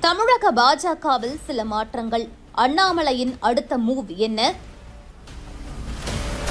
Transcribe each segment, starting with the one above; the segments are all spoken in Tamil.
தமிழக பாஜகவில் சில மாற்றங்கள். அண்ணாமலையின் அடுத்த மூவ் என்ன?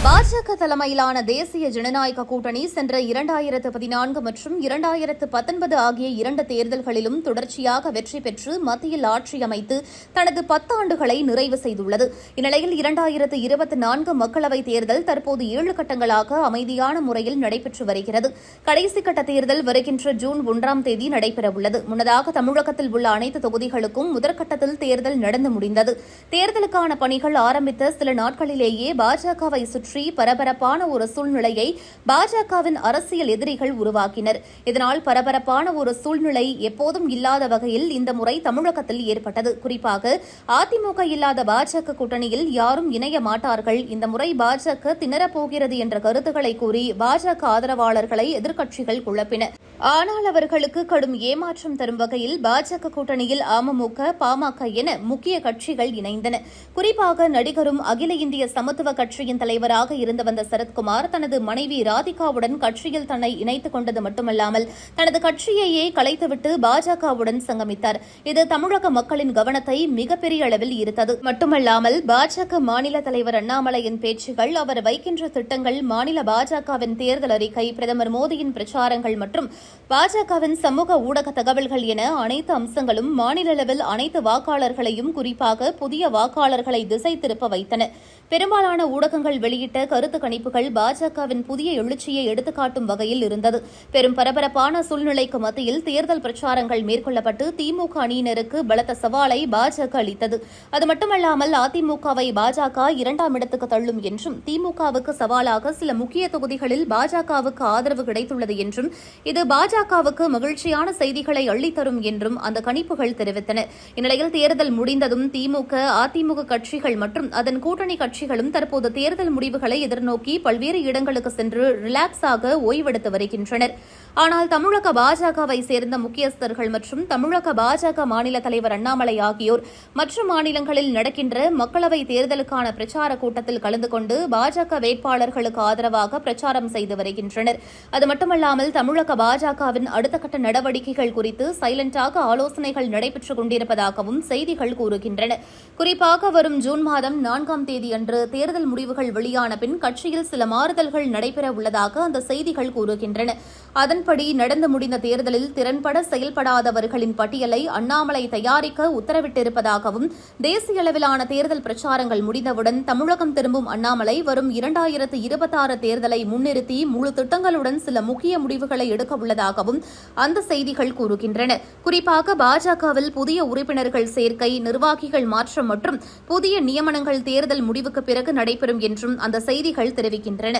பாஜக தலைமையிலான தேசிய ஜனநாயக கூட்டணி சென்ற இரண்டாயிரத்து பதினான்கு மற்றும் இரண்டாயிரத்து பத்தொன்பது ஆகிய இரண்டு தேர்தல்களிலும் தொடர்ச்சியாக வெற்றி பெற்று மத்தியில் ஆட்சி அமைத்து தனது பத்தாண்டுகளை நிறைவு செய்துள்ளது. இந்நிலையில் இரண்டாயிரத்து இருபத்தி நான்கு மக்களவைத் தேர்தல் தற்போது ஏழு கட்டங்களாக அமைதியான முறையில் நடைபெற்று வருகிறது. கடைசி கட்ட தேர்தல் வருகின்ற ஜூன் ஒன்றாம் தேதி நடைபெறவுள்ளது. முன்னதாக தமிழகத்தில் உள்ள அனைத்து தொகுதிகளுக்கும் முதற்கட்டத்தில் தேர்தல் நடந்து முடிந்தது. தேர்தலுக்கான பணிகள் ஆரம்பித்த சில நாட்களிலேயே பாஜகவை சுற்றி பரபரப்பான ஒரு சூழ்நிலையை பாஜகவின் அரசியல் எதிரிகள் உருவாக்கினர். இதனால் பரபரப்பான ஒரு சூழ்நிலை எப்போதும் இல்லாத வகையில் இந்த முறை தமிழகத்தில் ஏற்பட்டது. குறிப்பாக அதிமுக இல்லாத பாஜக கூட்டணியில் யாரும் இணைய மாட்டார்கள். இந்த முறை பாஜக திணறப்போகிறது என்ற கருத்துக்களை கூறி பாஜக ஆதரவாளர்களை எதிர்க்கட்சிகள் குழப்பின. ஆனால் அவர்களுக்கு கடும் ஏமாற்றம் தரும் வகையில் பாஜக கூட்டணியில் அமமுக பாமக என முக்கிய கட்சிகள் இணைந்தன. குறிப்பாக நடிகரும் அகில இந்திய சமத்துவ கட்சியின் தலைவராக இருந்து வந்த சரத்குமார் தனது மனைவி ராதிகாவுடன் கட்சியில் தன்னை இணைத்துக் கொண்டது மட்டுமல்லாமல் தனது கட்சியையே கலைத்துவிட்டு பாஜகவுடன் சங்கமித்தார். இது தமிழக மக்களின் கவனத்தை மிகப்பெரிய அளவில் ஈர்த்தது. மட்டுமல்லாமல் பாஜக மாநில தலைவர் அண்ணாமலையின் பேச்சுகள் அவர் வைக்கின்ற திட்டங்கள் மாநில பாஜகவின் தேர்தல் அறிக்கை பிரதமர் மோடியின் பிரச்சாரங்கள் மற்றும் பாஜகவின் சமூக ஊடக தகவல்கள் என அனைத்து அம்சங்களும் மாநில அளவில் அனைத்து வாக்காளர்களையும் குறிப்பாக புதிய வாக்காளர்களை திசை திருப்ப வைத்தன. பெரும்பாலான ஊடகங்கள் வெளியிட்ட கருத்து கணிப்புகள் பாஜகவின் புதிய எழுச்சியை எடுத்துக்காட்டும் வகையில் இருந்தது. பெரும் பரபரப்பான சூழ்நிலைக்கு மத்தியில் தேர்தல் பிரச்சாரங்கள் மேற்கொள்ளப்பட்டு திமுக அணியினருக்கு பலத்த சவாலை பாஜக அளித்தது. அது மட்டுமல்லாமல் அதிமுகவை பாஜக இரண்டாம் இடத்துக்கு தள்ளும் என்றும் திமுகவுக்கு சவாலாக சில முக்கிய தொகுதிகளில் பாஜகவுக்கு ஆதரவு கிடைத்துள்ளது என்றும் இது பாஜகவுக்கு மகிழ்ச்சியான செய்திகளை அள்ளித்தரும் என்றும் அந்த கணிப்புகள் தெரிவித்தன. இந்நிலையில் தேர்தல் முடிந்ததும் திமுக அதிமுக கட்சிகள் மற்றும் அதன் கூட்டணி கட்சிகளும் தற்போது தேர்தல் முடிவு முடிவுகளை எதிர்நோக்கி பல்வேறு இடங்களுக்கு சென்று ரிலாக்ஸாக ஓய்வெடுத்து வருகின்றனர். ஆனால் தமிழக பாஜகவை சேர்ந்த முக்கியஸ்தர்கள் மற்றும் தமிழக பாஜக மாநில தலைவர் அண்ணாமலை ஆகியோர் மற்ற மாநிலங்களில் நடக்கின்ற மக்களவை தேர்தலுக்கான பிரச்சார கூட்டத்தில் கலந்து கொண்டு பாஜக வேட்பாளர்களுக்கு ஆதரவாக பிரச்சாரம் செய்து வருகின்றனர். அது மட்டுமல்லாமல் தமிழக பாஜகவின் அடுத்த கட்ட நடவடிக்கைகள் குறித்து சைலண்டாக ஆலோசனைகள் நடைபெற்றுக் கொண்டிருப்பதாகவும் செய்திகள் கூறுகின்றன. குறிப்பாக வரும் ஜூன் மாதம் நான்காம் தேதியன்று தேர்தல் முடிவுகள் வெளியான பின் கட்சியில் சில மாறுதல்கள் நடைபெற உள்ளதாக அந்த செய்திகள் கூறுகின்றன. அதன் சட்டப்படி நடந்து முடிந்த தேர்தலில் திறன்பட செயல்படாதவர்களின் பட்டியலை அண்ணாமலை தயாரிக்க உத்தரவிட்டிருப்பதாகவும் தேசிய அளவிலான தேர்தல் பிரச்சாரங்கள் முடிந்தவுடன் தமிழகம் திரும்பும் அண்ணாமலை வரும் இரண்டாயிரத்து இருபத்தாறு தேர்தலை முன்னிறுத்தி முழு திட்டங்களுடன் சில முக்கிய முடிவுகளை எடுக்க உள்ளதாகவும் அந்த செய்திகள் கூறுகின்றன. குறிப்பாக பாஜகவில் புதிய உறுப்பினர்கள் சேர்க்கை நிர்வாகிகள் மாற்றம் மற்றும் புதிய நியமனங்கள் தேர்தல் முடிவுக்கு பிறகு நடைபெறும் என்றும் அந்த செய்திகள் தெரிவிக்கின்றன.